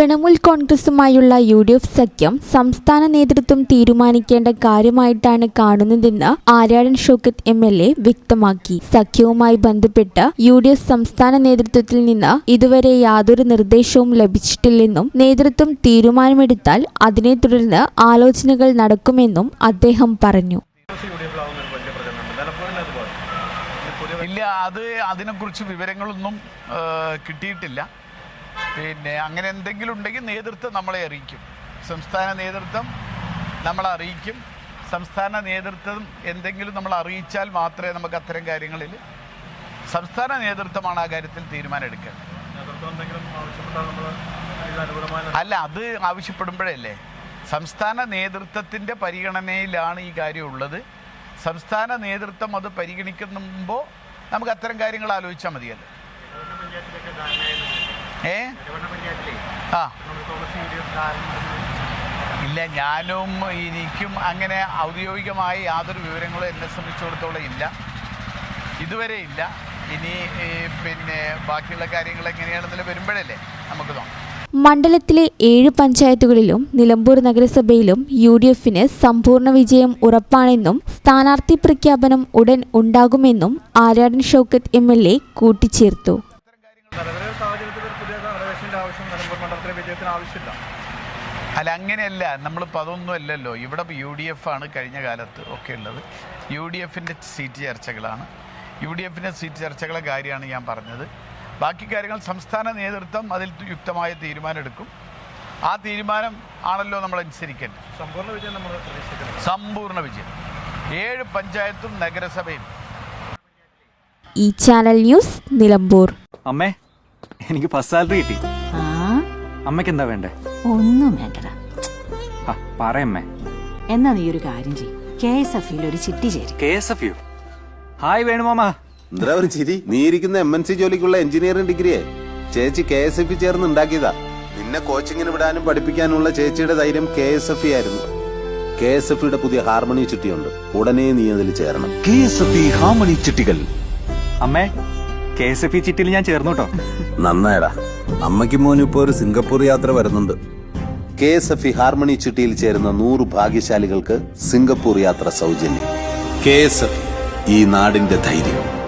തൃണമൂൽ കോൺഗ്രസുമായുള്ള U D F സഖ്യം സംസ്ഥാന നേതൃത്വം തീരുമാനിക്കേണ്ട കാര്യമായിട്ടാണ് കാണുന്നതെന്ന് Aryadan Shoukath M L A വ്യക്തമാക്കി. സഖ്യവുമായി ബന്ധപ്പെട്ട് യു ഡി എഫ് സംസ്ഥാന നേതൃത്വത്തിൽ നിന്ന് ഇതുവരെ യാതൊരു നിർദ്ദേശവും ലഭിച്ചിട്ടില്ലെന്നും നേതൃത്വം തീരുമാനമെടുത്താൽ അതിനെ തുടർന്ന് ആലോചനകൾ നടക്കുമെന്നും അദ്ദേഹം പറഞ്ഞു. ഇല്ല അത് അതിനെക്കുറിച്ച് വിവരങ്ങളൊന്നും കിട്ടിയിട്ടില്ല. പിന്നെ അങ്ങനെ എന്തെങ്കിലും ഉണ്ടെങ്കിൽ നേതൃത്വം നമ്മളെ അറിയിക്കും. സംസ്ഥാന നേതൃത്വം നമ്മളെ അറിയിക്കും. സംസ്ഥാന നേതൃത്വം എന്തെങ്കിലും നമ്മൾ അറിയിച്ചാൽ മാത്രമേ നമുക്ക് അത്തരം കാര്യങ്ങളിൽ സംസ്ഥാന നേതൃത്വമാണ് ആ കാര്യത്തിൽ തീരുമാനം എടുക്കേണ്ടത് നേതൃത്വം എന്തെങ്കിലും ആവശ്യപ്പെട്ടാൽ നമ്മൾ ഇതിന് അനുകൂലമായ നടപടി അല്ല അത് ആവശ്യപ്പെടുമ്പോഴല്ലേ സംസ്ഥാന നേതൃത്വത്തിന്റെ പരിഗണനയിലാണ് ഈ കാര്യം ഉള്ളത്. സംസ്ഥാന നേതൃത്വം അത് പരിഗണിക്കുമ്പോൾ നമുക്ക് അത്തരം കാര്യങ്ങൾ ആലോചിച്ചാൽ മതിയല്ലോ. ഏ? ആ. ഇല്ല ഞാനും എനിക്കും അങ്ങനെ ഔദ്യോഗികമായി യാതൊരു വിവരങ്ങളും എന്നെ സംബന്ധിച്ചിടത്തോളം ഇല്ല. ഇതുവരെ ഇല്ല. ഇനി പിന്നെ ബാക്കിയുള്ള കാര്യങ്ങൾ എങ്ങനെയാണെന്നല്ലേ വരുമ്പോഴല്ലേ നമുക്ക് മണ്ഡലത്തിലെ ഏഴ് പഞ്ചായത്തുകളിലും നിലമ്പൂർ നഗരസഭയിലും യു ഡി എഫിന് സമ്പൂർണ വിജയം ഉറപ്പാണെന്നും സ്ഥാനാർത്ഥി പ്രഖ്യാപനം ഉടൻ ഉണ്ടാകുമെന്നും Aryadan Shoukath M L A കൂട്ടിച്ചേർത്തു. മണ്ഡലത്തിലെ വിജയത്തിന് ആവശ്യമില്ല. അല്ല അങ്ങനെയല്ല. നമ്മളിപ്പോൾ അതൊന്നും അല്ലല്ലോ. ഇവിടെ യു ഡി എഫ് ആണ് കഴിഞ്ഞ കാലത്ത് ഒക്കെ ഉള്ളത്. യു ഡി എഫിന്റെ സീറ്റ് ചർച്ചകളാണ്. യു ഡി എഫിന്റെ സീറ്റ് ചർച്ചകളെ കാര്യമാണ് ഞാൻ പറഞ്ഞത്. ബാക്കി കാര്യങ്ങൾ സംസ്ഥാന നേതൃത്വം അതിൽ യുക്തമായ തീരുമാനം എടുക്കും. ആ തീരുമാനം ആണല്ലോ നമ്മൾ അനുസരിക്കേണ്ടത്. സമ്പൂർണ വിജയം നമ്മൾ സമ്പൂർണ വിജയം. ഏഴ് പഞ്ചായത്തും നഗരസഭയും. ഈ ചാനൽ ന്യൂസ് നിലമ്പൂർ. അമ്മേ എനിക്ക് ഫസ്റ്റ് സാലറി കിട്ടി. അമ്മയ്ക്ക് എന്താ വേണ്ടേ? ഒന്നും വേണ്ടടാ. ആ പറയമ്മേ എന്നാ നീ ഒരു കാര്യം ചെയ്യും. കെ എസ് എഫ് ഒരു ചിട്ടി ചേരും. K S F you? Hi വേണുമാമ എന്താ ഒരു ചിരി? നീ ഇരിക്കുന്ന എം എൻ സി ജോലിക്കുള്ള എഞ്ചിനീയറിംഗ് ഡിഗ്രിയെ? ചേച്ചി കെ എസ് എഫ് ചേർന്ന് ഉണ്ടാക്കിയതാ. നിന്നെ കോച്ചിങ്ങിന് വിടാനും പഠിപ്പിക്കാനുള്ള ചേച്ചിയുടെ ധൈര്യം കെ എസ് എഫ് ആയിരുന്നു. കെ എസ് എഫ് പുതിയ ഹാർമണി ചുറ്റിയുണ്ട് ഉടനെ നീ അതിൽ ചേരണം. കെ എസ് എഫ് ഹാർമണി ചിട്ടികൾ. അമ്മേ കെ എസ് എഫ് ചിട്ടിയിൽ ഞാൻ ചേർന്നു കേട്ടോ. നന്നായടാ. അമ്മയ്ക്ക് മോനും ഇപ്പോൾ ഒരു സിംഗപ്പൂർ യാത്ര വരുന്നുണ്ട്. K S F E harmony ചിട്ടിയിൽ ചേരുന്ന നൂറ് ഭാഗ്യശാലികൾക്ക് സിംഗപ്പൂർ യാത്ര സൗജന്യം. കെ എസ് എഫ് ഈ നാടിന്റെ ധൈര്യം.